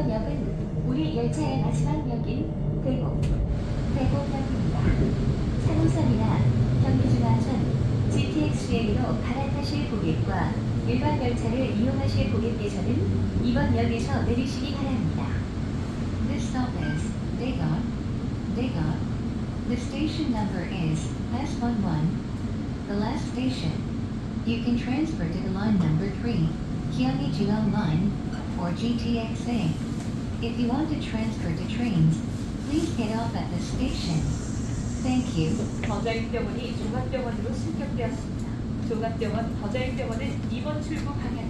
1번 역은 우리 열차의 마지막 역인 대곡, 대곡역입니다. 3호선이나 경기중앙선, GTX 주행으로 갈아타실 고객과 일반 열차를 이용하실 고객께서는 2번 역에서 내리시기 바랍니다. This stop is Daegon, Daegon. The station number is S11. The last station. You can transfer to the line number 3, Kiyomijuan Line, or GTXA. If you want to transfer to trains, please get off at the station. Thank you. 더자인병원이 종합병원으로 승격되었습니다. 종합병원 더자인병원은 2번 출구 방향